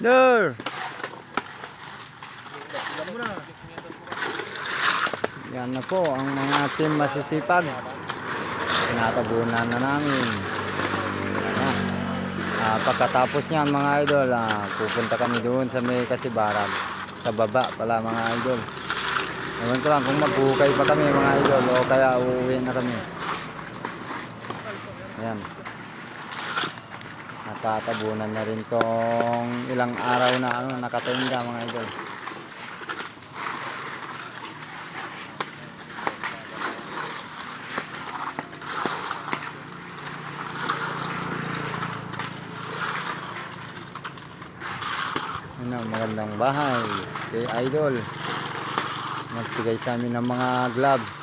Dur! Yan na po ang mga team masisipag. Tinatabunan na namin. Ah, pagkatapos niyan mga idol, ah, pupunta kami doon sa may kasibaran. Sa baba pala mga idol. Ewan ko lang kung magbuhukay pa kami mga idol o kaya uuwi na kami. Ayan. Natatabunan na rin tong ilang araw na ano, nakatinda mga idol. Ano, magandang bahay kay Idol. Nagbigay sa amin ng mga gloves.